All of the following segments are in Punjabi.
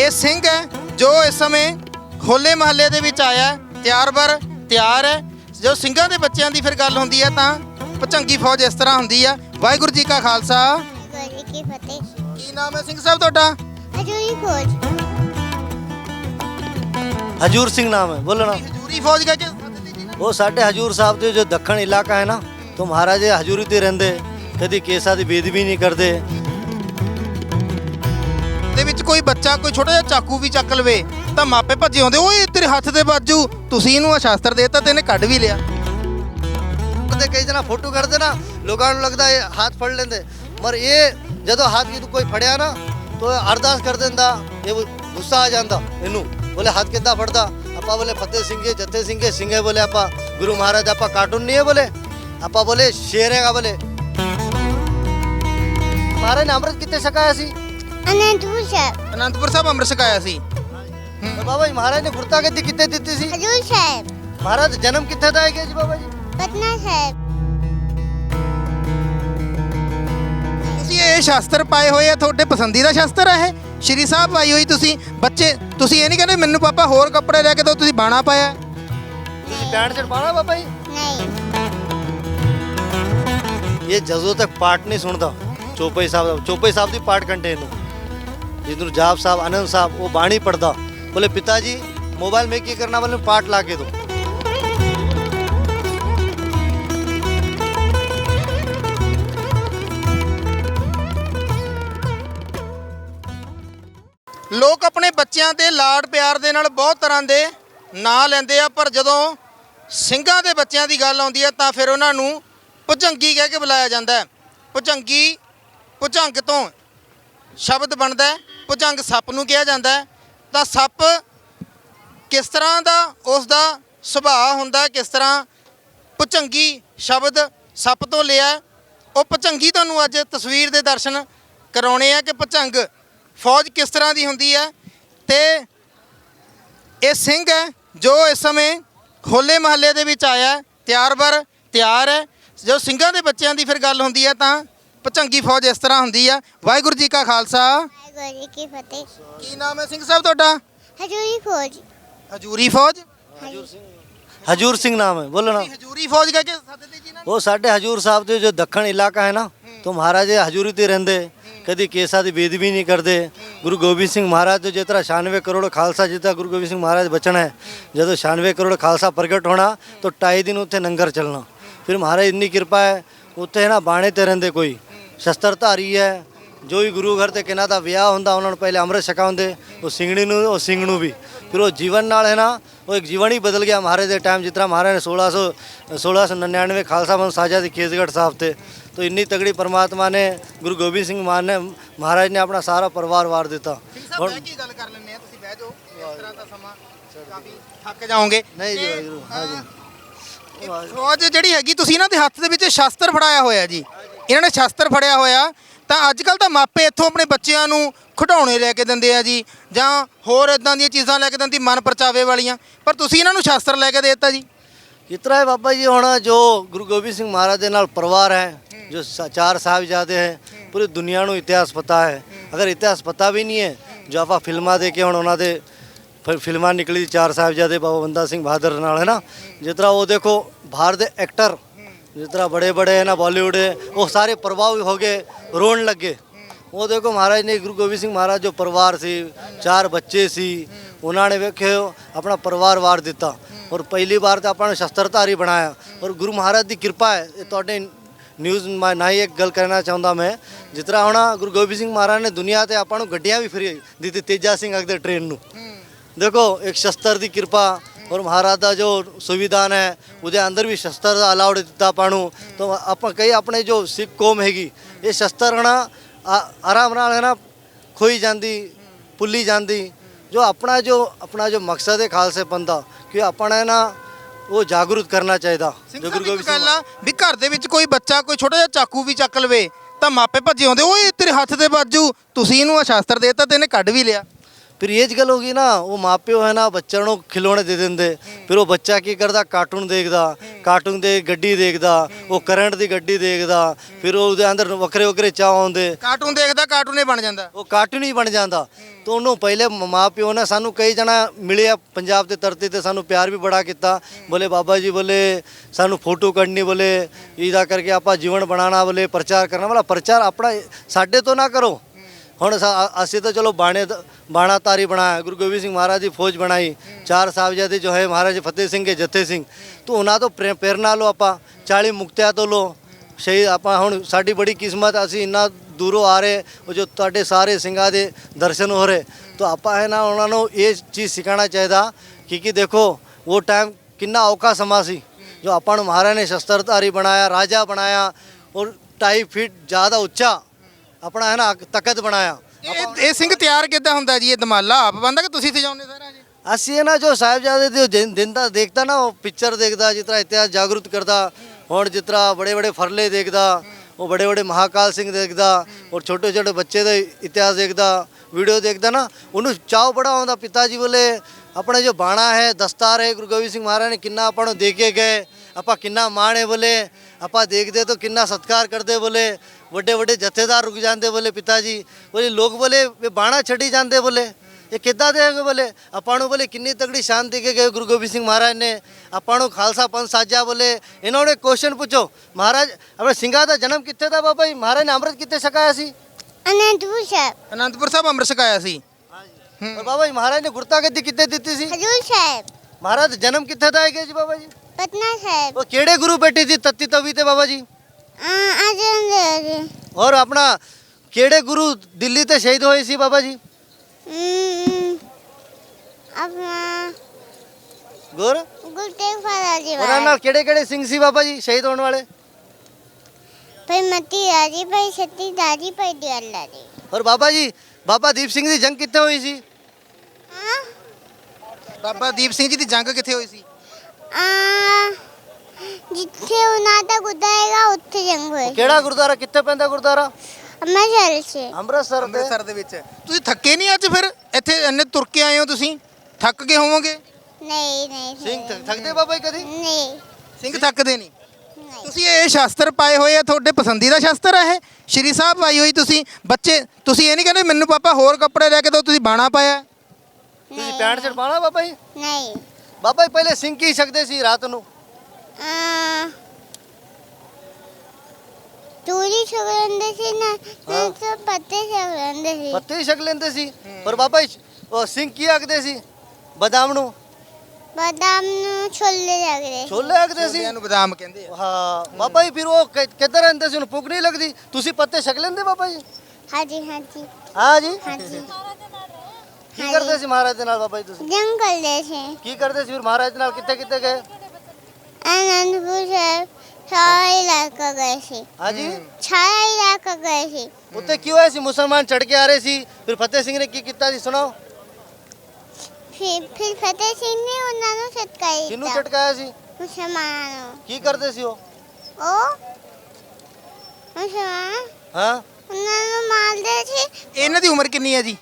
ਇਹ ਸਿੰਘ ਹੈ ਜੋ ਇਸ ਸਮੇਂ ਹੋਲੇ ਮਹੱਲੇ ਦੇ ਵਿੱਚ ਆਇਆ ਹੈ, ਤਿਆਰ ਬਰ ਤਿਆਰ ਹੈ। ਜੋ ਸਿੰਘਾਂ ਦੇ ਬੱਚਿਆਂ ਦੀ ਫਿਰ ਗੱਲ ਹੁੰਦੀ ਹੈ ਤਾਂ ਭਚੰਗੀ ਫੌਜ ਇਸ ਤਰ੍ਹਾਂ ਹੁੰਦੀ ਆ ਵਾਹਿਗੁਰੂ ਜੀ ਕਾ ਖਾਲਸਾ। ਕੀ ਫਤਿਹ। ਕੀ ਨਾਮ ਹੈ ਸਿੰਘ ਸਾਹਿਬ ਤੁਹਾਡਾ? ਹਜੂਰੀ ਖੋਜ ਹਜੂਰ ਸਿੰਘ ਨਾਮ ਹੈ ਬੋਲਣਾ। ਹਜੂਰੀ ਫੌਜ ਕਹ ਕੇ। ਉਹ ਸਾਡੇ ਹਜੂਰ ਸਾਹਿਬ ਦੇ ਜੋ ਦੱਖਣ ਇਲਾਕਾ ਹੈ ਨਾ ਤੋਂ ਮਹਾਰਾਜੇ ਹਜੂਰੀ ਤੇ ਰਹਿੰਦੇ ਕਦੀ ਕੇਸਾਂ ਦੀ ਬੇਦਬੀ ਨਹੀਂ ਕਰਦੇ। ਦੇ ਵਿੱਚ ਕੋਈ ਬੱਚਾ, ਕੋਈ ਛੋਟਾ ਜਿਹਾ ਚਾਕੂ ਵੀ ਚੱਕ ਲਵੇ, ਤਾਂ ਮਾਪੇ ਭੱਜੇ ਆਉਂਦੇ, ਓਏ, ਤੇਰੇ ਹੱਥ ਦੇ ਬਾਜੂ, ਤੁਸੀਂ ਇਹਨੂੰ ਆ ਸ਼ਾਸਤਰ ਦੇਤਾ, ਤੇ ਇਹਨੇ ਕੱਢ ਵੀ ਲਿਆ। ਤੇ ਕਈ ਜਣਾ ਫੋਟੋ ਕਰਦੇ ਨਾ, ਲੋਕਾਂ ਨੂੰ ਲੱਗਦਾ ਇਹ ਹੱਥ ਫੜ ਲੈਂਦੇ। ਪਰ ਇਹ ਜਦੋਂ ਹੱਥ ਕਿਤੋਂ ਕੋਈ ਫੜਿਆ ਨਾ, ਤੋ ਅਰਦਾਸ ਕਰ ਦਿੰਦਾ, ਇਹ ਗੁੱਸਾ ਆ ਜਾਂਦਾ ਇਹਨੂੰ। ਬੋਲੇ, ਹੱਥ ਕਿੱਦਾਂ ਫੜਦਾ? ਆਪਾਂ ਬੋਲੇ ਫਤਿਹ ਸਿੰਘੇ ਜੱਥੇ ਸਿੰਘੇ ਸਿੰਘੇ ਬੋਲੇ ਆਪਾਂ, ਗੁਰੂ ਮਹਾਰਾਜ ਆਪਾਂ ਕਾਰਟੂਨ ਨਹੀਂ ਹੈ ਬੋਲੇ? ਆਪਾਂ ਬੋਲੇ, ਸ਼ੇਰ ਹੈਗਾ ਬੋਲੇ। ਮਹਾਰਾਜ ਨੇ ਅੰਮ੍ਰਿਤ ਕਿੱਥੇ ਛਕਾਇਆ ਸੀ? ਅਨੰਦਪੁਰ ਸਾਹਿਬ। ਅਨੰਦਪੁਰ ਸਾਹਿਬ ਅੰਮ੍ਰਿਤ ਛਕਾਇਆ ਸੀ। ਤੇ ਬਾਬਾ ਜੀ ਮਹਾਰਾਜ ਨੇ ਗੁਰਤਾ ਗੱਦੀ ਕਿੱਥੇ ਦਿੱਤੀ ਸੀ? ਹਜੂਰ ਸਾਹਿਬ। ਮਹਾਰਾਜ ਦਾ ਜਨਮ ਕਿੱਥੇ ਦਾ ਹੈ ਜੀ ਬਾਬਾ ਜੀ? ਪਟਨਾ ਸਾਹਿਬ। ਤੁਸੀਂ ਇਹ ਸ਼ਾਸਤਰ ਪਾਏ ਹੋਏ ਆ ਤੁਹਾਡੇ ਪਸੰਦੀਦਾ ਸ਼ਾਸਤਰ ਹੈ ਇਹ? ਸ਼੍ਰੀ ਸਾਹਿਬ ਪਾਈ ਹੋਈ ਤੁਸੀਂ ਬੱਚੇ ਤੁਸੀਂ ਇਹ ਨਹੀਂ ਕਹਿੰਦੇ ਮੈਨੂੰ ਪਾਪਾ ਹੋਰ ਕੱਪੜੇ ਲੈ ਕੇ ਦਿਓ ਤੁਸੀਂ ਬਾਣਾ ਪਾਇਆ। ਤੁਸੀਂ ਪੈਂਟ ਸ਼ਰਟ ਪਾਣਾ ਬਾਬਾ ਜੀ? ਨਹੀਂ। ਇਹ ਜਦੋਂ ਤੱਕ ਪਾਠ ਨਹੀਂ ਸੁਣਦਾ ਚੋਪਈ ਸਾਹਿਬ ਦਾ ਚੋਪਈ ਸਾਹਿਬ ਦੀ ਪਾਠ ਘੰਟੇ ਨੂੰ। ਜਿੰਨੂੰ ਜਾਪ ਸਾਹਿਬ ਆਨੰਦ ਸਾਹਿਬ ਉਹ ਬਾਣੀ ਪੜਦਾ ਬੋਲੇ ਪਿਤਾ ਜੀ मोबाइल में ਕੀ ਕਰਨਾ ਵਾਲੇ ਨੂੰ ਪਾਠ ਲਾ ਕੇ ਦੋ ਲੋਕ ਆਪਣੇ ਬੱਚਿਆਂ ਤੇ ਲਾਡ ਪਿਆਰ ਦੇ ਨਾਲ ਬਹੁਤ ਤਰ੍ਹਾਂ ਦੇ ਨਾਂ ਲੈਂਦੇ ਆ ਪਰ ਜਦੋਂ ਸਿੰਘਾਂ ਦੇ ਬੱਚਿਆਂ ਦੀ ਗੱਲ ਆਉਂਦੀ ਹੈ ਤਾਂ ਫਿਰ ਉਹਨਾਂ ਨੂੰ ਭੁਜੰਗੀ ਕਹਿ ਕੇ ਬੁਲਾਇਆ ਜਾਂਦਾ ਹੈ ਭੁਜੰਗੀ ਭੁਜੰਗ ਤੋਂ ਸ਼ਬਦ ਬਣਦਾ ਹੈ, ਭੁਜੰਗ ਸੱਪ ਨੂੰ ਕਿਹਾ ਜਾਂਦਾ ਤਾਂ ਸੱਪ ਕਿਸ ਤਰ੍ਹਾਂ ਦਾ ਉਸ ਦਾ ਸੁਭਾਅ ਹੁੰਦਾ ਕਿਸ ਤਰ੍ਹਾਂ ਭੁਜੰਗੀ ਸ਼ਬਦ ਸੱਪ ਤੋਂ ਲਿਆ ਉਹ ਭੁਜੰਗੀ ਤੁਹਾਨੂੰ ਅੱਜ ਤਸਵੀਰ ਦੇ ਦਰਸ਼ਨ ਕਰਾਉਣੇ ਆ ਕਿ ਭੁਜੰਗ ਫੌਜ ਕਿਸ ਤਰ੍ਹਾਂ ਦੀ ਹੁੰਦੀ ਹੈ। ਤੇ ਇਹ ਸਿੰਘ ਹੈ, ਜੋ ਇਸ ਸਮੇਂ ਹੋਲੇ ਮਹੱਲੇ ਦੇ ਵਿੱਚ ਆਇਆ ਤਿਆਰ ਬਰ ਤਿਆਰ ਹੈ। ਜੋ ਸਿੰਘਾਂ ਦੇ ਬੱਚਿਆਂ ਦੀ ਫਿਰ ਗੱਲ ਹੁੰਦੀ ਹੈ ਤਾਂ ਭੁਜੰਗੀ ਫੌਜ ਇਸ ਤਰ੍ਹਾਂ ਹੁੰਦੀ ਆ। ਵਾਹਿਗੁਰੂ ਜੀ ਕਾ ਖਾਲਸਾ। ਗੋਰੀ ਕੀ ਫਤਿਹ। ਕੀ ਨਾਮ ਹੈ ਸਿੰਘ ਸਾਹਿਬ ਤੁਹਾਡਾ? ਹਜੂਰੀ ਫੌਜ। ਹਜੂਰ ਸਿੰਘ ਨਾਮ ਹੈ ਬੋਲਣਾ ਹਜੂਰੀ ਫੌਜ ਕਹਿ ਕੇ ਸੱਦਦੇ ਜੀ ਨਾ। ਉਹ ਸਾਡੇ ਹਜੂਰ ਸਾਹਿਬ ਦੇ ਜੋ ਦੱਖਣ ਇਲਾਕਾ ਹੈ ਨਾ ਤੋਂ ਮਹਾਰਾਜੇ ਹਜੂਰੀ ਤੇ ਰਹਿੰਦੇ ਕਦੀ ਕੇਸਾਂ ਦੀ ਬੇਦਬੀ ਨਹੀਂ ਕਰਦੇ ਗੁਰੂ ਗੋਬਿੰਦ ਸਿੰਘ ਮਹਾਰਾਜ ਤੋਂ ਜਿਸ ਤਰ੍ਹਾਂ 96 ਕਰੋੜ ਖਾਲਸਾ ਜਿੱਤਾ ਗੁਰੂ ਗੋਬਿੰਦ ਸਿੰਘ ਮਹਾਰਾਜ ਬਚਣਾ ਹੈ। ਜਦੋਂ 96 ਕਰੋੜ ਖਾਲਸਾ ਪ੍ਰਗਟ ਹੋਣਾ ਤਾਂ 2.5 ਦਿਨ ਉੱਥੇ ਲੰਗਰ ਚੱਲਣਾ। ਫਿਰ ਮਹਾਰਾਜ ਇੰਨੀ ਕਿਰਪਾ ਹੈ ਉੱਥੇ ਨਾ ਬਾਣੇ ਤੇ ਰਹਿੰਦੇ ਕੋਈ। ਸ਼ਸਤਰ ਧਾਰੀ ਹੈ ਜੋ ਵੀ ਗੁਰੂ ਘਰ ਤੇ ਕਿਨਾਂ ਦਾ ਵਿਆਹ ਹੁੰਦਾ ਉਹਨਾਂ ਨੂੰ ਪਹਿਲੇ ਅੰਮ੍ਰਿਤ ਛਕਾਉਂਦੇ ਉਹ ਸਿੰਘਣੀ ਨੂੰ ਉਹ ਸਿੰਘ ਨੂੰ ਵੀ। ਫਿਰ ਉਹ ਜੀਵਨ ਨਾਲ ਹੈ ਨਾ ਉਹ ਇੱਕ ਜੀਵਨ ਹੀ ਬਦਲ ਗਿਆ ਮਹਾਰਾਜ ਦੇ ਟਾਈਮ ਤਰ੍ਹਾਂ ਮਹਾਰਾਜ ਨੇ 1600 1699 ਖਾਲਸਾ ਬੰਦ ਸਾਜਾ ਦੀ ਕੇਸਗੜ੍ਹ ਸਾਹਿਬ ਤੇ। तो ਇੰਨੀ ਤਗੜੀ ਪਰਮਾਤਮਾ ਨੇ ਗੁਰੂ ਗੋਬਿੰਦ ਸਿੰਘ ਮਾਨ ਨੇ ਮਹਾਰਾਜ ਨੇ ਆਪਣਾ ਸਾਰਾ ਪਰਿਵਾਰ ਵਾਰ ਦਿੱਤਾ। ਬਹਿ ਕੇ ਹੀ ਗੱਲ ਕਰ ਲੈਂਦੇ ਆ ਤੁਸੀਂ ਬਹਿ ਜਾਓ ਇਸ ਤਰ੍ਹਾਂ ਦਾ ਸਮਾਂ ਕਾਫੀ ਥੱਕ ਜਾਓਗੇ। ਨਹੀਂ ਜੀ, ਤੇ, ਵਾਹਿਗੁਰੂ। ਅਹ, ਇਹ ਫੌਜ ਜਿਹੜੀ ਹੈਗੀ ਤੁਸੀਂ ਇਹਨਾਂ ਦੇ ਹੱਥ ਦੇ ਵਿੱਚ ਸ਼ਸਤਰ ਫੜਾਇਆ ਹੋਇਆ ਜੀ। ਇਹਨਾਂ ਨੇ ਸ਼ਸਤਰ ਫੜਿਆ ਹੋਇਆ, ਤਾਂ ਅੱਜ ਕੱਲ ਤਾਂ ਮਾਪੇ ਇੱਥੋਂ ਆਪਣੇ ਬੱਚਿਆਂ ਨੂੰ ਖਿਡੌਣੇ ਲੈ ਕੇ ਦਿੰਦੇ ਆ ਜੀ, ਜਾਂ ਹੋਰ ਇਦਾਂ ਦੀਆਂ ਚੀਜ਼ਾਂ ਲੈ ਕੇ ਦਿੰਦੀ, ਮਨ ਪਰਚਾਵੇ ਵਾਲੀਆਂ। ਪਰ ਤੁਸੀਂ ਇਹਨਾਂ ਨੂੰ ਸ਼ਸਤਰ ਲੈ ਕੇ ਦੇ ਦਿੱਤਾ ਜੀ। ਕਿਤਰਾ ਹੈ ਬਾਬਾ ਜੀ, ਹੁਣ ਜੋ ਗੁਰੂ ਗੋਬਿੰਦ ਸਿੰਘ ਮਹਾਰਾਜ ਦੇ ਨਾਲ ਪਰਿਵਾਰ ਹੈ, ਜੋ ਚਾਰ ਸਾਹਿਬਜ਼ਾਦੇ ਹੈ, ਪੂਰੀ ਦੁਨੀਆ ਨੂੰ ਇਤਿਹਾਸ ਪਤਾ ਹੈ। ਅਗਰ ਇਤਿਹਾਸ ਪਤਾ ਵੀ ਨਹੀਂ ਹੈ, ਜੋ ਆਪਾਂ ਫਿਲਮਾਂ ਦੇ ਕੇ ਹੁਣ ਉਹਨਾਂ ਦੇ ਫਿਰ ਫਿਲਮਾਂ ਨਿਕਲੀ ਚਾਰ ਸਾਹਿਬਜ਼ਾਦੇ ਬਾਬਾ ਬੰਦਾ ਸਿੰਘ ਬਹਾਦਰ ਨਾਲ, ਹੈ ਨਾ? ਜਿਸ ਤਰ੍ਹਾਂ ਉਹ ਦੇਖੋ, ਬਾਹਰ ਦੇ ਐਕਟਰ ਜਿਸ ਤਰ੍ਹਾਂ ਬੜੇ ਬੜੇ ਹੈ ਨਾ ਬਾਲੀਵੁੱਡ ਹੈ ਉਹ ਸਾਰੇ ਪ੍ਰਭਾਵ ਹੋ ਗਏ ਰੋਣ ਲੱਗੇ ਉਹ ਦੇਖੋ ਮਹਾਰਾਜ ਨੇ ਗੁਰੂ ਗੋਬਿੰਦ ਸਿੰਘ ਮਹਾਰਾਜ ਜੋ ਪਰਿਵਾਰ ਸੀ ਚਾਰ ਬੱਚੇ ਸੀ ਉਹਨਾਂ ਨੇ ਵੇਖਿਓ ਆਪਣਾ ਪਰਿਵਾਰ ਵਾਰ ਦਿੱਤਾ ਔਰ ਪਹਿਲੀ ਵਾਰ ਤਾਂ ਆਪਾਂ ਨੂੰ ਸ਼ਸਤਰਧਾਰੀ ਬਣਾਇਆ ਔਰ ਗੁਰੂ ਮਹਾਰਾਜ ਦੀ ਕਿਰਪਾ ਹੈ ਇਹ ਤੁਹਾਡੇ ਨਿਊਜ਼ ਮੈਂ ਨਾ ਹੀ ਇੱਕ ਗੱਲ ਕਰਨਾ ਚਾਹੁੰਦਾ ਮੈਂ ਜਿਸ ਤਰ੍ਹਾਂ ਹੁਣ ਗੁਰੂ ਗੋਬਿੰਦ ਸਿੰਘ ਮਹਾਰਾਜ ਨੇ ਦੁਨੀਆ ਤੇ ਆਪਾਂ ਨੂੰ ਗੱਡੀਆਂ ਵੀ ਫਰੀ ਦਿੱਤੀ ਤੇਜਾ ਸਿੰਘ ਅਗਦੇ ਟ੍ਰੇਨ ਨੂੰ ਦੇਖੋ ਇੱਕ ਸ਼ਸਤਰ ਦੀ ਕਿਰਪਾ ਔਰ ਮਹਾਰਾਜ ਦਾ ਜੋ ਸੰਵਿਧਾਨ ਹੈ ਉਹਦੇ ਅੰਦਰ ਵੀ ਸ਼ਸਤਰ ਦਾ ਅਲਾਉਡ ਦਿੱਤਾ ਨੂੰ ਤਾਂ ਆਪਾਂ ਕਈ ਆਪਣੇ ਜੋ ਸਿੱਖ ਕੌਮ ਹੈਗੀ ਇਹ ਸ਼ਸਤਰ ਹਣਾ ਆਰਾਮ ਨਾਲ ਹੈ ਨਾ ਖੋਈ ਜਾਂਦੀ ਭੁੱਲੀ ਜਾਂਦੀ ਜੋ ਆਪਣਾ ਜੋ ਆਪਣਾ ਜੋ ਮਕਸਦ ਹੈ ਖਾਲਸੇ ਪੰਦਾ ਕਿ ਆਪਣਾ ਨਾ ਉਹ ਜਾਗਰੂਕ ਕਰਨਾ ਚਾਹੀਦਾ ਗੋਬਿੰਦ ਗੱਲ ਆ ਵੀ ਘਰ ਦੇ ਵਿੱਚ ਕੋਈ ਬੱਚਾ ਕੋਈ ਛੋਟਾ ਜਿਹਾ ਚਾਕੂ ਵੀ ਚੱਕ ਲਵੇ ਤਾਂ ਮਾਪੇ ਭੱਜੇ ਆਉਂਦੇ ਓਏ ਤੇਰੇ ਹੱਥ ਦੇ ਬਾਜੂ ਤੁਸੀਂ ਇਹਨੂੰ ਆ ਸ਼ਾਸਤਰ ਦੇਤਾ ਤੇ ਇਹਨੇ ਕੱਢ ਵੀ ਲਿਆ ਫਿਰ ਏਜ ਗੱਲ ਹੋ ਗਈ ਨਾ ਉਹ ਮਾਪਿਓ ਹੈ ਨਾ ਬੱਚਿਆਂ ਨੂੰ ਖਿਡੌਣੇ ਦੇ ਦਿੰਦੇ ਫਿਰ ਉਹ ਬੱਚਾ ਕੀ ਕਰਦਾ ਕਾਰਟੂਨ ਦੇਖਦਾ ਕਾਰਟੂਨ ਦੇ ਗੱਡੀ ਦੇਖਦਾ ਉਹ ਕਰੰਟ ਦੀ ਗੱਡੀ ਦੇਖਦਾ ਫਿਰ ਉਹ ਉਹਦੇ ਅੰਦਰ ਵੱਖਰੇ ਵੱਖਰੇ ਚਾਹ ਆਉਂਦੇ ਕਾਰਟੂਨ ਦੇਖਦਾ ਕਾਰਟੂਨ ਹੀ ਬਣ ਜਾਂਦਾ ਉਹ ਕਾਰਟੂਨ ਹੀ ਬਣ ਜਾਂਦਾ ਤਾਂ ਉਹਨੂੰ ਪਹਿਲੇ ਮ- ਮਾਂ ਪਿਓ ਨੇ ਸਾਨੂੰ ਕਈ ਜਣਾ ਮਿਲਿਆ ਪੰਜਾਬ ਦੇ ਧਰਤੀ ਤੇ ਸਾਨੂੰ ਪਿਆਰ ਵੀ ਬੜਾ ਕੀਤਾ ਬੋਲੇ ਬਾਬਾ ਜੀ ਬੋਲੇ ਸਾਨੂੰ ਫੋਟੋ ਕੱਢਣੀ ਬੋਲੇ ਇਹਦਾ ਕਰਕੇ ਆਪਾਂ ਜੀਵਨ ਬਣਾਉਣਾ ਬੋਲੇ ਪ੍ਰਚਾਰ ਕਰਨਾ ਵਾਲਾ ਪ੍ਰਚਾਰ ਆਪਣਾ ਸਾਡੇ ਤੋਂ ਨਾ ਕਰੋ ਹੁਣ ਸਾ- ਅਸੀਂ ਤਾਂ ਚਲੋ ਬਾਣੇ ਬਾਣਾ ਤਾਰੀ ਬਣਾਇਆ ਗੁਰੂ ਗੋਬਿੰਦ ਸਿੰਘ ਮਹਾਰਾਜ ਦੀ ਫੌਜ ਬਣਾਈ, ਚਾਰ ਸਾਹਿਬਜ਼ਾਦੇ ਜੋ ਹੈ ਮਹਾਰਾਜ ਫਤਿਹ ਸਿੰਘ ਕੇ ਜੱਥੇ ਸਿੰਘ। ਤੋਂ ਉਹਨਾਂ ਤੋਂ ਪ੍ਰੇ- ਪ੍ਰੇਰਨਾ ਲਓ ਆਪਾਂ 40 ਮੁਕਤਿਆਂ ਤੋਂ ਲਓ। ਸ਼ਹੀਦ ਆਪਾਂ ਹੁਣ ਸਾਡੀ ਬੜੀ ਕਿਸਮਤ, ਅਸੀਂ ਇੰਨਾ ਦੂਰੋਂ ਆ ਰਹੇ, ਉਹ ਜੋ ਤੁਹਾਡੇ ਸਾਰੇ ਸਿੰਘਾਂ ਦੇ ਦਰਸ਼ਨ ਹੋ ਰਹੇ। ਤਾਂ ਆਪਾਂ ਹੈ ਨਾ ਉਹਨਾਂ ਨੂੰ ਇਹ ਚੀਜ਼ ਸਿਖਾਉਣਾ ਚਾਹੀਦਾ ਕਿ ਕਿ ਦੇਖੋ, ਉਹ ਟਾਈਮ ਕਿੰਨਾ ਔਖਾ ਸਮਾਂ ਸੀ। ਜੋ ਆਪਾਂ ਨੂੰ ਮਹਾਰਾਜ ਨੇ ਸ਼ਸਤਰਧਾਰੀ ਬਣਾਇਆ, ਰਾਜਾ ਬਣਾਇਆ, ਔਰ 2.5 ਫੀਟ ਜ਼ਿਆਦਾ ਉੱਚਾ ਆਪਣਾ ਹੈ ਨਾ ਤਖਤ ਬਣਾਇਆ। ਇਹ ਇਹ ਸਿੰਘ ਤਿਆਰ ਕਿੱਦਾਂ ਹੁੰਦਾ ਜੀ ਇਹ ਦਮਾਲਾ? ਆਪ ਬੰਦਾ ਕਿ ਤੁਸੀਂ ਸਜਾਉਂਦੇ ਸਾਰਾ ਜੀ? ਅਸੀਂ ਨਾ ਜੋ ਸਾਹਿਬਜ਼ਾਦੇ ਦੇ ਦਿਨ ਦਿਨ ਦਾ ਦੇਖਦਾ ਨਾ ਉਹ ਪਿਕਚਰ ਦੇਖਦਾ ਜਿਸ ਤਰ੍ਹਾਂ ਇਤਿਹਾਸ ਜਾਗਰੂਕ ਕਰਦਾ। ਹੁਣ ਜਿਸ ਤਰ੍ਹਾਂ ਬੜੇ ਬੜੇ ਫਰਲੇ ਦੇਖਦਾ ਉਹ ਬੜੇ ਬੜੇ ਮਹਾਕਾਲ ਸਿੰਘ ਦੇਖਦਾ ਔਰ ਛੋਟੇ ਛੋਟੇ ਬੱਚੇ ਦਾ ਇਤਿਹਾਸ ਦੇਖਦਾ ਵੀਡੀਓ ਦੇਖਦਾ ਨਾ ਉਹਨੂੰ ਚਾਅ ਬੜਾ ਆਉਂਦਾ ਪਿਤਾ ਜੀ ਬੋਲੇ ਆਪਣੇ ਜੋ ਬਾਣਾ ਹੈ ਦਸਤਾਰ ਹੈ ਗੁਰੂ ਗੋਬਿੰਦ ਸਿੰਘ ਮਹਾਰਾਜ ਨੇ ਕਿੰਨਾ ਆਪਾਂ ਨੂੰ ਦੇ ਕੇ ਗਏ ਆਪਾਂ ਕਿੰਨਾ ਮਾਣ ਹੈ ਬੋਲੇ ਆਪਾਂ ਦੇਖਦੇ ਤਾਂ ਕਿੰਨਾ ਸਤਿਕਾਰ ਕਰਦੇ ਬੋਲੇ ਵੱਡੇ ਵੱਡੇ ਜਥੇਦਾਰ ਰੁਕ ਜਾਂਦੇ ਬੋਲੇ ਪਿਤਾ ਜੀ ਬੋਲੇ ਲੋਕ ਬੋਲੇ ਵੀ ਬਾਣਾ ਛੱਡੀ ਜਾਂਦੇ ਬੋਲੇ। ਇਹ ਕਿੱਦਾਂ ਦੇਗੇ ਬੋਲੇ? ਆਪਾਂ ਨੂੰ ਬੋਲੇ ਕਿੰਨੀ ਤਗੜੀ ਸ਼ਾਨ ਦੇ ਕੇ ਗਏ ਗੁਰੂ ਗੋਬਿੰਦ ਸਿੰਘ ਮਹਾਰਾਜ ਨੇ। ਆਪਾਂ ਨੂੰ ਖਾਲਸਾ ਪੰਥ ਸਾਜਿਆ ਬੋਲੇ। ਇਹਨਾਂ ਨੇ ਕੁਐਸਚਨ ਪੁੱਛੋ। ਮਹਾਰਾਜ ਆਪਣੇ ਸਿੰਘਾਂ ਦਾ ਜਨਮ ਕਿੱਥੇ ਦਾ ਬਾਬਾ ਜੀ? ਮਹਾਰਾਜ ਨੇ ਅੰਮ੍ਰਿਤ ਕਿੱਥੇ ਛਕਾਇਆ ਸੀ? ਅਨੰਦਪੁਰ ਸਾਹਿਬ। ਅਨੰਦਪੁਰ ਸਾਹਿਬ ਅੰਮ੍ਰਿਤ ਛਕਾਇਆ ਸੀ। ਔਰ ਬਾਬਾ ਜੀ ਮਹਾਰਾਜ ਨੇ ਗੁਰਤਾ ਗੱਦੀ ਕਿੱਥੇ ਦਿੱਤੀ ਸੀ? ਹਜੂਰ ਸਾਹਿਬ। ਮਹਾਰਾਜ ਦਾ ਜਨਮ ਕਿੱਥੇ ਦਾ ਹੈਗਾ ਜੀ ਬਾਬਾ ਜੀ? ਪਟਨਾ ਸਾਹਿਬ। ਉਹ ਕਿਹੜੇ ਗੁਰੂ ਬੈਠੇ ਸੀ ਤੱਤੀ ਤਵੀ ਤੇ ਬਾਬਾ ਜੀ? ਔਰ ਆਪਣਾ ਕਿਹੜੇ ਗੁਰੂ ਦਿੱਲੀ ਤੇ ਸ਼ਹੀਦ ਹੋਏ ਸੀ ਬਾਬਾ ਜੀ? ਆਪਣਾ ਗੁਰ? ਗੁਰੂ ਤੇਗ ਬਹਾਦਰ ਜੀ ਉਹਨਾਂ ਨਾਲ ਕਿਹੜੇ ਕਿਹੜੇ ਸਿੰਘ ਸੀ ਬਾਬਾ ਜੀ ਸ਼ਹੀਦ ਹੋਣ ਵਾਲੇ? ਭਾਈ ਮਤੀ ਰਾਜੀ ਭਾਈ ਸਤੀ ਦਾਜੀ ਭਾਈ ਦਿਆਲਾ ਜੀ। ਔਰ ਬਾਬਾ ਜੀ ਬਾਬਾ ਦੀਪ ਸਿੰਘ ਦੀ ਜੰਗ ਕਿੱਥੇ ਹੋਈ ਸੀ? ਹਾਂ। ਬਾਬਾ ਦੀਪ ਸਿੰਘ ਜੀ ਦੀ ਜੰਗ ਕਿੱਥੇ ਹੋਈ ਸੀ? ਆ ਜਿੱਥੇ ਉਹਨਾਂ ਦਾ ਗੁਦਾਏਗਾ ਉੱਥੇ ਜੰਗ ਹੋਏ ਕਿਹੜਾ ਗੁਰਦੁਆਰਾ? ਕਿੱਥੇ ਪੈਂਦਾ ਗੁਰਦੁਆਰਾ? ਅੰਮ੍ਰਿਤਸਰ ਸੇ ਅੰਮ੍ਰਿਤਸਰ ਦੇ? ਅੰਮ੍ਰਿਤਸਰ ਦੇ ਵਿੱਚ। ਤੁਸੀਂ ਥੱਕੇ ਨਹੀਂ ਅੱਜ ਫਿਰ? ਇੱਥੇ ਇੰਨੇ ਤੁਰ ਕੇ ਆਏ ਹੋ ਤੁਸੀਂ? ਥੱਕ ਗਏ ਹੋਵੋਗੇ? ਨਹੀਂ ਨਹੀਂ ਸਿੰਘ ਥੱਕਦੇ ਬਾਬਾ ਜੀ ਕਦੀ? ਨਹੀਂ। ਸਿੰਘ ਥੱਕਦੇ ਨਹੀਂ? ਨਹੀਂ। ਤੁਸੀਂ ਇਹ ਸ਼ਾਸਤਰ ਪਾਏ ਹੋਏ ਆ ਤੁਹਾਡੇ ਪਸੰਦੀਦਾ ਸ਼ਾਸਤਰ ਆ ਇਹ? ਸ਼੍ਰੀ ਸਾਹਿਬ ਪਾਈ ਹੋਈ ਤੁਸੀਂ। ਬੱਚੇ ਤੁਸੀਂ ਇਹ ਨਹੀਂ ਕਹਿੰਦੇ ਮੈਨੂੰ ਪਾਪਾ ਹੋਰ ਕੱਪੜੇ ਲੈ ਕੇ ਦਿਓ ਤੁਸੀਂ ਬਾਣਾ ਪਾਇਆ? ਤੁਸੀਂ ਪੈਂਟ ਸ਼ਰਟ ਪਾਣਾ ਬਾਬਾ ਜੀ? ਨਹੀਂ। ਬਾਬਾ ਜੀ ਪਹਿਲੇ ਸਿੰਘ ਕੀ ਸਕਦੇ ਸੀ ਰਾਤ ਨੂੰ? ਆ ਤੂਰੀ ਛਗਲੰਦੇ ਸੀ ਨਾ ਹਾਂ। ਤੇ ਪੱਤੇ ਛਗਲੰਦੇ ਸੀ। ਪੱਤੇ ਹੀ ਛਕ ਲੈਂਦੇ ਸੀ। ਪਰ ਬਾਬਾ ਜੀ ਉਹ ਸਿੰਘ ਕੀ ਆਖਦੇ ਸੀ? ਬਦਾਮ ਨੂੰ? ਬਦਾਮ ਨੂੰ ਛੋਲੇ ਲੱਗਦੇ ਛੋਲੇ ਆਖਦੇ ਸੀ? ਨੂੰ ਬਦਾਮ ਕਹਿੰਦੇ ਆ। ਹਾਂ ਬਾਬਾ ਜੀ ਫਿਰ ਉਹ ਕਿ- ਕਿੱਧਰ ਰਹਿੰਦੇ ਸੀ? ਉਹਨੂੰ ਭੁੱਖ ਨਹੀਂ ਲੱਗਦੀ। ਤੁਸੀਂ ਪੱਤੇ ਛਕ ਲੈਂਦੇ ਬਾਬਾ ਜੀ? ਹਾਂਜੀ ਹਾਂਜੀ। ਹਾਂ ਜੀ? ਹਾਂਜੀ। ਕੀ ਕਰਦੇ ਸੀ ਮਹਾਰਾਜ ਦੇ ਨਾਲ ਬਾਬਾ ਜੀ ਤੁਸੀਂ? ਜੰਗ ਕਰਦੇ ਸੀ। ਕੀ ਕਰਦੇ ਸੀ ਫਿਰ ਮਹਾਰਾਜ ਦੇ ਨਾਲ? ਕਿੱਥੇ ਕਿੱਥੇ ਗਏ? ਅਨੰਦਪੁਰ ਸਾਹਿਬ ਸਾਰਾ ਇਲਾਕਾ ਗਏ ਸੀ ਹਾਂ ਜੀ ਸਾਰਾ ਇਲਾਕਾ ਗਏ ਸੀ ਉੱਤੇ ਕੀ ਹੋਇਆ ਸੀ? ਮੁਸਲਮਾਨ ਚੜ ਕੇ ਆ ਰਹੇ ਸੀ। ਫਿਰ ਫਤਿਹ ਸਿੰਘ ਨੇ ਕੀ ਕੀਤਾ ਸੀ? ਸੁਣਾਓ। ਫਿਰ ਫਿਰ ਫਤਿਹ ਸਿੰਘ ਨੇ ਉਹਨਾਂ ਨੂੰ ਸਤਕਾਰੀ ਕਿਹਨੂੰ ਦਿੱਤਾ ਝਟਕਾਇਆ ਸੀ? ਮੁਸਲਮਾਨਾਂ ਨੂੰ। ਕੀ ਕਰਦੇ ਸੀ ਉਹ? ਉਹ ਮੁਸਲਮਾਨ। ਹਾਂ। ਉਹਨਾਂ ਨੂੰ ਮਾਰਦੇ ਸੀ। ਇਹਨਾਂ ਦੀ ਉਮਰ ਕਿੰਨੀ ਹੈ ਜੀ?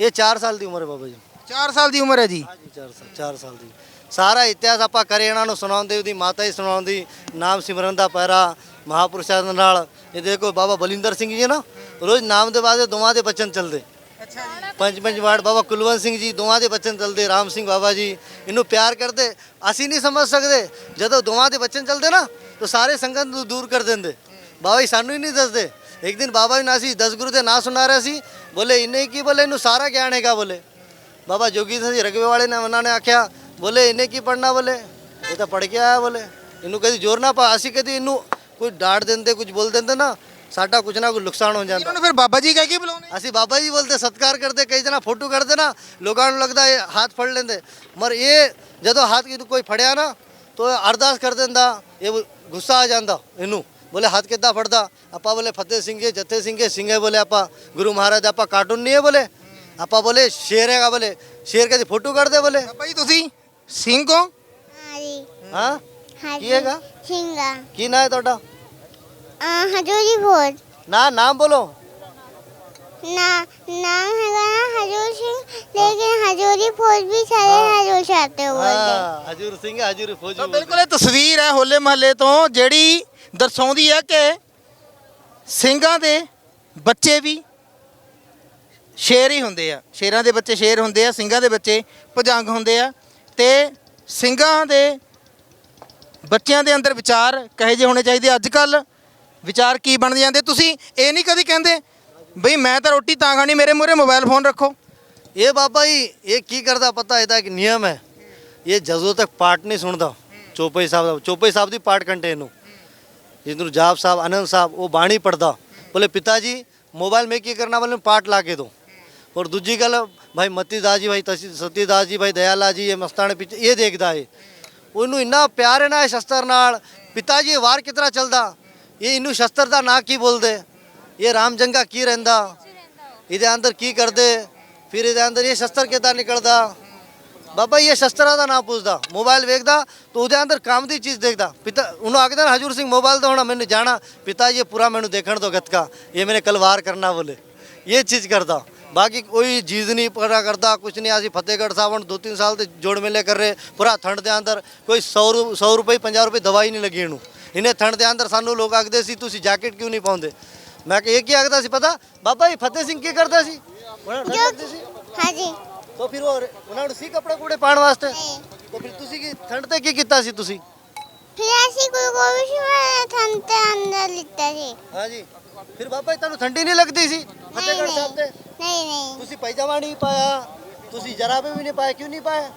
ਇਹ 4 ਸਾਲ ਦੀ ਉਮਰ ਹੈ ਬਾਬਾ ਜੀ। 4 ਸਾਲ ਦੀ ਉਮਰ ਹੈ ਜੀ। ਹਾਂਜੀ 4 ਸਾਲ 4 ਸਾਲ ਦੀ। ਸਾਰਾ ਇਤਿਹਾਸ ਆਪਾਂ ਕਰੇ ਇਹਨਾਂ ਨੂੰ ਸੁਣਾਉਂਦੇ ਉਹਦੀ ਮਾਤਾ ਹੀ ਸੁਣਾਉਂਦੀ ਨਾਮ ਸਿਮਰਨ ਦਾ ਪਹਿਰਾ ਮਹਾਪੁਰਸ਼ਾਂ ਦੇ ਨਾਲ। ਇਹ ਦੇਖੋ ਬਾਬਾ ਬਲਿੰਦਰ ਸਿੰਘ ਜੀ ਨਾ ਰੋਜ਼ ਨਾਮ ਦੇ ਬਾਅਦ ਦੋਵਾਂ ਦੇ ਬਚਨ ਚੱਲਦੇ। ਅੱਛਾ ਜੀ। ਪੰਜ ਪੰਜ ਵਾਰਡ ਬਾਬਾ ਕੁਲਵੰਤ ਸਿੰਘ ਜੀ ਦੋਵਾਂ ਦੇ ਬਚਨ ਚੱਲਦੇ ਰਾਮ ਸਿੰਘ ਬਾਬਾ ਜੀ। ਇਹਨੂੰ ਪਿਆਰ ਕਰਦੇ ਅਸੀਂ ਨਹੀਂ ਸਮਝ ਸਕਦੇ। ਜਦੋਂ ਦੋਵਾਂ ਦੇ ਬਚਨ ਚੱਲਦੇ ਨਾ ਤਾਂ ਸਾਰੇ ਸੰਗਤ ਨੂੰ ਦੂਰ ਕਰ ਦਿੰਦੇ। ਬਾਬਾ ਜੀ ਸਾਨੂੰ ਹੀ ਨਹੀਂ ਦੱਸਦੇ। ਇੱਕ ਦਿਨ ਬਾਬਾ ਜੀ ਨਾਲ ਅਸੀਂ ਦਸ ਗੁਰੂ ਦੇ ਨਾਂ ਸੁਣਾ ਰਹੇ ਸੀ। ਬੋਲੇ ਇੰਨੇ ਕੀ ਬੋਲੇ ਇਹਨੂੰ ਸਾਰਾ ਗਿਆਨ ਹੈਗਾ ਬੋਲੇ। ਬਾਬਾ ਜੋਗੀ ਸਿੰਘ ਜੀ ਰਗਵੇ ਵਾਲੇ ਨੇ ਉਹਨਾਂ ਨੇ ਆਖਿਆ ਬੋਲੇ ਇਹਨੇ ਕੀ ਪੜਨਾ ਬੋਲੇ ਇਹ ਤਾਂ ਪੜ ਕੇ ਆਇਆ ਬੋਲੇ ਇਹਨੂੰ ਕਦੀ ਜ਼ੋਰ ਨਾ ਪਾ ਅਸੀਂ ਕਦੀ ਇਹਨੂੰ ਕੋਈ ਡਾਂਟ ਦਿੰਦੇ ਕੁਝ ਬੋਲ ਦਿੰਦੇ ਨਾ ਸਾਡਾ ਕੁਝ ਨਾ ਕੁਝ ਨੁਕਸਾਨ ਹੋ ਜਾਂਦਾ ਇਹਨਾਂ ਨੂੰ ਫਿਰ ਬਾਬਾ ਜੀ ਕਹਿ ਕੇ ਬੁਲਾਉਂਦੇ ਅਸੀਂ ਬਾਬਾ ਜੀ ਬੋਲਦੇ ਸਤਕਾਰ ਕਰਦੇ ਕਈ ਜਣਾ ਫੋਟੋ ਕਰਦੇ ਨਾ ਲੋਕਾਂ ਨੂੰ ਲੱਗਦਾ ਇਹ ਹੱਥ ਫੜ ਲੈਂਦੇ ਮਰ ਇਹ ਜਦੋਂ ਹੱਥ ਕਿਤੇ ਕੋਈ ਫੜਿਆ ਨਾ ਤੋ ਅਰਦਾਸ ਕਰ ਦਿੰਦਾ ਇਹ ਗੁੱਸਾ ਆ ਜਾਂਦਾ ਇਹਨੂੰ ਬੋਲੇ ਹੱਥ ਕਿੱਦਾਂ ਫੜਦਾ ਆਪਾਂ ਬੋਲੇ ਫਤਿਹ ਸਿੰਘ ਜੀ ਜੱਥੇ ਸਿੰਘ ਜੀ ਸਿੰਘ ਬੋਲੇ ਆਪਾਂ ਗੁਰੂ ਮਹਾਰਾਜ ਆਪਾਂ ਕਾਰਟੂਨ ਨਹੀਂ ਹੈ ਬੋਲੇ ਆਪਾਂ ਬੋਲੇ ਸ਼ੇਰ ਹੈਗਾ ਬੋਲੇ ਸ਼ੇਰ ਕਦੀ ਫੋਟੋ ਕਰਦੇ ਬੋਲੇ ਬਾਬਾ ਜੀ ਤੁਸੀਂ ਸਿੰਘੋ ਹਾਂਜੀ ਹਾਂ ਕੀ ਹੈਗਾ ਸਿੰਘਾ ਕੀ ਨਾਂ ਹੈ ਤੁਹਾਡਾ ਆ ਹਜੂਰੀ ਬੋਲ ਨਾ ਨਾਮ ਬੋਲੋ ਨਾ ਨਾਮ ਹੈਗਾ ਹਜੂਰ ਸਿੰਘ ਲੇਕਿਨ ਹਜੂਰੀ ਫੌਜ ਵੀ ਸਾਰੇ ਹਜੂਰ ਚਾਹਤੇ ਬੋਲਦੇ ਹਾਂ ਹਜੂਰ ਸਿੰਘ ਹਜੂਰ ਫੌਜੀ ਤਾਂ ਬਿਲਕੁਲ ਇਹ ਤਸਵੀਰ ਹੈ ਹੋਲੇ ਮਹੱਲੇ ਤੋਂ ਜਿਹੜੀ ਦਰਸਾਉਂਦੀ ਹੈ ਕਿ ਸਿੰਘਾਂ ਦੇ ਬੱਚੇ ਵੀ ਸ਼ੇਰ ਹੀ ਹੁੰਦੇ ਆ ਸ਼ੇਰਾਂ ਦੇ ਬੱਚੇ ਸ਼ੇਰ ਹੁੰਦੇ ਆ ਸਿੰਘਾਂ ਦੇ ਬੱਚੇ ਭਜੰਗ ਹੁੰਦੇ ਆ ਤੇ ਸਿੰਘਾਂ ਦੇ ਬੱਚਿਆਂ ਦੇ ਅੰਦਰ ਵਿਚਾਰ ਕਹੇ ਜੇ ਹੋਣੇ ਚਾਹੀਦੇ। ਅੱਜ ਕੱਲ ਵਿਚਾਰ ਕੀ ਬਣ ਜਾਂਦੇ? ਤੁਸੀਂ ਇਹ ਨਹੀਂ ਕਦੀ ਕਹਿੰਦੇ ਬਈ ਮੈਂ ਤਾਂ ਰੋਟੀ ਤਾਂ ਖਾਣੀ, ਮੇਰੇ ਮੂਹਰੇ ਮੋਬਾਈਲ ਫੋਨ ਰੱਖੋ। ਇਹ ਬਾਬਾ ਜੀ, ਇਹ ਕੀ ਕਰਦਾ ਪਤਾ? ਇਹਦਾ ਇੱਕ ਨਿਯਮ ਹੈ। ਇਹ ਜਦੋਂ ਤੱਕ ਪਾਠ ਨਹੀਂ ਸੁਣਦਾ, ਚੋਪਈ ਸਾਹਿਬ ਦਾ ਚੋਪਈ ਸਾਹਿਬ ਦੀ ਪਾਠ ਕੰਟੇ ਇਹਨੂੰ। ਜਿੰਦੂ ਜਾਪ ਸਾਹਿਬ, ਆਨੰਦ ਸਾਹਿਬ, ਉਹ ਬਾਣੀ ਪੜਦਾ ਬੋਲੇ, ਪਿਤਾ ਜੀ ਮੋਬਾਈਲ में ਕੀ ਕਰਨਾ? ਬੋਲੇ, ਪਾਠ ਲਾ ਕੇ ਦੋ ਔਰ ਦੂਜੀ ਗੱਲ, ਭਾਈ ਮਤੀ ਦਾਸ ਜੀ, ਭਾਈ ਤਸੀ, ਸਤੀ ਦਾਸ ਜੀ, ਭਾਈ ਦਇਆਲਾ ਜੀ, ਇਹ ਮਸਤਾਨੇ ਪਿੱਛੇ, ਇਹ ਦੇਖਦਾ ਏ ਉਹਨੂੰ ਇੰਨਾ ਪਿਆਰ ਹੈ ਨਾ ਇਹ ਸ਼ਸਤਰ ਨਾਲ, ਪਿਤਾ ਜੀ ਵਾਰ ਕਿਤਨਾ ਚੱਲਦਾ? ਇਹ ਇਹਨੂੰ ਸ਼ਸਤਰ ਦਾ ਨਾਂ ਕੀ ਬੋਲਦੇ? ਇਹ ਰਾਮ ਜੰਗਾ ਕੀ ਰਹਿੰਦਾ? ਇਹਦੇ ਅੰਦਰ ਕੀ ਕਰਦੇ? ਫਿਰ ਇਹਦੇ ਅੰਦਰ ਇਹ ਸ਼ਸਤਰ ਕਿੱਦਾਂ ਨਿਕਲਦਾ? ਬਾਬਾ ਇਹ ਸ਼ਸਤਰਾਂ ਦਾ ਨਾਂ ਪੁੱਛਦਾ। ਮੋਬਾਈਲ ਵੇਖਦਾ, ਤਾਂ ਉਹਦੇ ਅੰਦਰ ਕੰਮ ਦੀ ਚੀਜ਼ ਦੇਖਦਾ। ਪਿਤਾ, ਉਹਨੂੰ ਆਖਦਾ ਨਾ, ਹਜੂਰ ਸਿੰਘ, ਮੋਬਾਈਲ ਦਾ ਹੋਣਾ ਮੈਨੂੰ ਜਾਣਾ। ਪਿਤਾ ਇਹ ਪੂਰਾ ਮੈਨੂੰ ਦੇਖਣ ਤੋਂ ਗੱਤਕਾ। ਇਹ ਮੈਨੇ ਕੱਲ ਵਾਰ ਕਰਨਾ ਬੋਲੇ। ਇਹ ਚੀਜ਼ ਕਰਦਾ। ਬਾਕੀ ਕੋਈ ਜੀਜ਼ ਨਹੀਂ ਪਕੜਾ ਕਰਦਾ ਕੁਛ ਨਹੀਂ। ਅਸੀਂ ਫਤਿਹਗੜ੍ਹ ਸਾਹਿਬ ਹੁਣ 2-3 ਸਾਲ ਤੇ ਜੋੜ ਮੇਲੇ ਕਰ ਰਹੇ ਪੂਰਾ ਠੰਡ ਦੇ ਅੰਦਰ। ਕੋਈ 100 100 ਰੁਪਏ 50 ਰੁਪਏ ਦਵਾਈ ਨਹੀਂ ਲੱਗੀ ਇਹਨੂੰ। ਇਹਨੇ ਠੰਡ ਦੇ ਅੰਦਰ ਸਾਨੂੰ ਲੋਕ ਆਖਦੇ ਸੀ ਤੁਸੀਂ ਜੈਕਟ ਕਿਉਂ ਨਹੀਂ ਪਾਉਂਦੇ? ਮੈਂ ਕਿ ਇਹ ਕੀ ਆਖਦਾ ਸੀ ਪਤਾ? ਬਾਬਾ ਜੀ ਫਤਿਹ ਸਿੰਘ ਕੀ ਕਰਦਾ ਸੀ? ਫਿਰ ਬਾਬਾ ਜੀ ਤੁਹਾਨੂੰ ਠੰਡੀ ਨਹੀਂ ਲੱਗਦੀ ਸੀ? ਫਤਿਹਗੜ੍ਹ ਸਾਹਿਬ ਤੇ? नहीं नहीं ਤੁਸੀਂ ਪੈਜਾਮਾ ਨਹੀਂ ਪਾਇਆ ਤੁਸੀਂ ਜਰਾਬੇ ਵੀ ਨਹੀਂ ਪਾਏ ਕਿਉਂ ਨਹੀਂ ਪਾਇਆ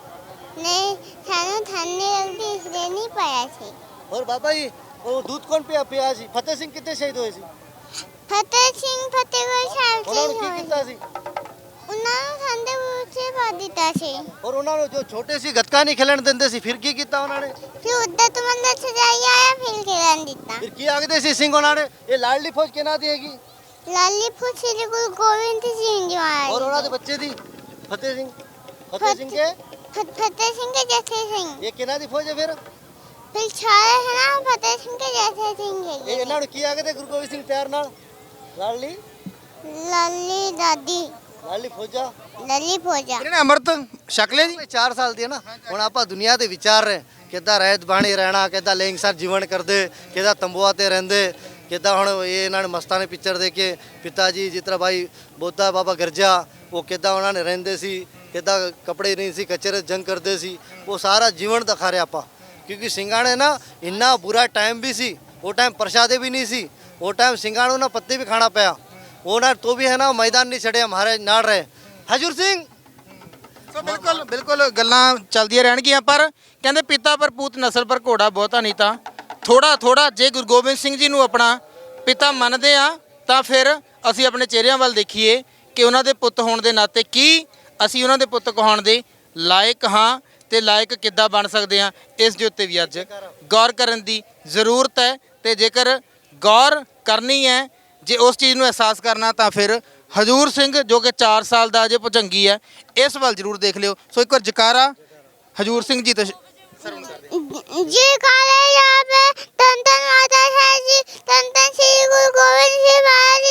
नहीं सानू ठंड नहीं लगती इसलिए नहीं पाया सी ਔਰ ਬਾਬਾ ਜੀ ਉਹ ਦੁੱਧ ਕੌਣ ਪਿਆ ਪਿਆ ਸੀ ਫਤਿਹ ਸਿੰਘ ਕਿੱਥੇ ਸ਼ਹੀਦ ਹੋਏ ਸੀ ਫਤਿਹ ਸਿੰਘ ਫਤਿਹਗੜ੍ਹ ਸਾਹਿਬ ਉਹਨਾਂ से ਨੂੰ ਕੀ ਹੋਏ ਕੀਤਾ ਸੀ ਉਹਨਾਂ ਨੂੰ ਠੰਡੇ ਬੂਟੇ ਪਾ ਦਿੱਤਾ ਸੀ ਔਰ ਉਹਨਾਂ ਨੂੰ ਜੋ ਛੋਟੇ ਸੀ ਗੱਤਕਾ ਨਹੀਂ ਖੇਲਣ ਦਿੰਦੇ ਸੀ ਫਿਰ ਕੀ ਕੀਤਾ ਉਹਨਾਂ ਨੇ ਫਿਰ ਉੱਧਰ ਤੋਂ ਮੰਦਰ ਸਜਾਈ ਆਇਆ ਫਿਰ ਖੇਲਣ ਦਿੱਤਾ ਫਿਰ ਕੀ ਆਖਦੇ ਸੀ ਸਿੰਘ ਉਹਨਾਂ ਨੇ ਇਹ ਲਾਡਲੀ ਫੌਜ ਕਿਹਨਾਂ ਦੀ ਹੈਗੀ ਲਾਲੀ ਫੁੱਸੀ ਗੁਰੂ ਗੋਬਿੰਦ ਸਿੰਘ ਜੀ ਔਰ ਮਹਾਰਾਜ ਉਹਨਾਂ ਦੇ ਬੱਚੇ ਦੀ ਫਤਿਹ ਸਿੰਘ ਫਤਿਹ ਸਿੰਘ ਕੇ ਫਤ- ਫਤਿਹ ਸਿੰਘ ਕੇ ਜੈਸੇ ਸਿੰਘ ਇਹ ਕਿਹਨਾਂ ਦੀ ਫੌਜ ਹੈ ਫਿਰ ਫਿਰ ਸਾਰੇ ਹੈ ਨਾ ਫਤਿਹ ਸਿੰਘ ਕੇ ਜੈਸੇ ਸਿੰਘ ਇਹ ਹੈਗੇ ਇਹਨਾਂ ਨੂੰ ਕੀ ਆਖਦੇ ਗੁਰੂ ਗੋਬਿੰਦ ਸਿੰਘ ਪਿਆਰ ਨਾਲ ਲਾਡਲੀ ਲਾਲੀ ਦਾਦੀ ਲਾਡਲੀ ਫੌਜਾ ਲਾਲੀ ਫੌਜਾ ਇਹਨਾਂ ਨੇ ਅੰਮ੍ਰਿਤ ਛਕ ਲਿਆ ਜੀ 4 ਸਾਲ ਦੀ ਹੈ ਨਾ ਹੁਣ ਆਪਾਂ ਦੁਨੀਆ ਤੇ ਵਿਚਾਰ ਰਹੇ ਕਿੱਦਾਂ ਰਹਿਤ ਬਾਣੀ ਰਹਿਣਾ ਕਿੱਦਾਂ ਲੇਂਗਸਰ ਜੀਵਨ ਕਰਦੇ ਕਿੱਦਾਂ ਤੰਬੂਆਂ ਤੇ ਰਹਿੰਦੇ ਜਿੱਦਾਂ ਹੁਣ ਇਹ ਇਹਨਾਂ ਨੇ ਮਸਤਾਂ ਨੇ ਪਿਕਚਰ ਦੇ ਕੇ ਪਿਤਾ ਜੀ ਜਿਸ ਤਰ੍ਹਾਂ ਬਾਈ ਬੋਤਾ, ਬਾਬਾ ਗਰਜਾ, ਉਹ ਕਿੱਦਾਂ ਉਹਨਾਂ ਨੇ ਰਹਿੰਦੇ ਸੀ, ਕਿੱਦਾਂ ਕੱਪੜੇ ਨਹੀਂ ਸੀ ਕਚਰੇ ਜੰਗ ਕਰਦੇ ਸੀ, ਉਹ ਸਾਰਾ ਜੀਵਨ ਦਿਖਾ ਰਿਹਾ ਆਪਾਂ। ਕਿਉਂਕਿ ਸਿੰਘਾਂ ਨੇ ਨਾ ਇੰਨਾ ਬੁਰਾ ਟਾਈਮ ਵੀ ਸੀ, ਉਹ ਟਾਈਮ ਪ੍ਰਸ਼ਾਦੇ ਵੀ ਨਹੀਂ ਸੀ, ਉਹ ਟਾਈਮ ਸਿੰਘਾਂ ਨੂੰ ਨਾ ਪੱਤੇ ਵੀ ਖਾਣਾ ਪਿਆ। ਉਹਨਾਂ ਤੋਂ ਵੀ ਹੈ ਨਾ ਮੈਦਾਨ ਨਹੀਂ ਛੜਿਆ ਮਹਾਰਾਜ ਨਾਲ ਰਹੇ। ਹਜੂਰ ਸਿੰਘ! ਬਿਲਕੁਲ ਬਿਲਕੁਲ ਗੱਲਾਂ ਚੱਲਦੀਆਂ ਰਹਿਣਗੀਆਂ, ਪਰ ਕਹਿੰਦੇ ਪਿਤਾ ਪਰਪੂਤ ਨਸਲ ਪਰ ਘੋੜਾ ਬਹੁਤਾ ਨਹੀਂ ਤਾਂ ਥੋੜਾ ਥੋੜਾ ਜੇ ਗੁਰੂ ਗੋਬਿੰਦ ਸਿੰਘ ਜੀ ਨੂੰ ਆਪਣਾ ਪਿਤਾ ਮੰਨਦੇ ਆ, ਤਾਂ ਫਿਰ ਅਸੀਂ ਆਪਣੇ ਚਿਹਰਿਆਂ ਵੱਲ ਦੇਖੀਏ ਕਿ ਉਹਨਾਂ ਦੇ ਪੁੱਤ ਹੋਣ ਦੇ ਨਾਤੇ ਕੀ ਅਸੀਂ ਉਹਨਾਂ ਦੇ ਪੁੱਤ ਕਹਾਉਣ ਦੇ ਲਾਇਕ ਹਾਂ ਤੇ ਲਾਇਕ ਕਿੱਦਾਂ ਬਣ ਸਕਦੇ ਆ ਇਸ ਦੇ ਉੱਤੇ ਵੀ ਅੱਜ ਗੌਰ ਕਰਨ ਦੀ ਜ਼ਰੂਰਤ ਹੈ ਤੇ ਜੇਕਰ ਗੌਰ ਕਰਨੀ ਹੈ, ਜੇ ਉਸ ਚੀਜ਼ ਨੂੰ ਅਹਿਸਾਸ ਕਰਨਾ ਤਾਂ ਫਿਰ ਹਜੂਰ ਸਿੰਘ ਜੋ ਕਿ 4 ਸਾਲ ਦਾ ਅਜੇ ਭੁਜੰਗੀ ਹੈ, ਇਸ ਵੱਲ ਜ਼ਰੂਰ ਦੇਖ ਲਿਓ। ਸੋ ਇੱਕ ਵਾਰ ਜਕਾਰਾ, ਹਜੂਰ ਸਿੰਘ ਜੀ ਤੋਂ ਜੀ ਕਾਲੇ ਜਾ ਪੇ ਤਨ ਤਨ ਮਾਤਾ ਹੈ ਜੀ, ਤਨ ਤਨ ਸ੍ਰੀ ਗੁਰੂ ਗੋਬਿੰਦ ਸਿੰਘ ਮਹਾਰਾਜ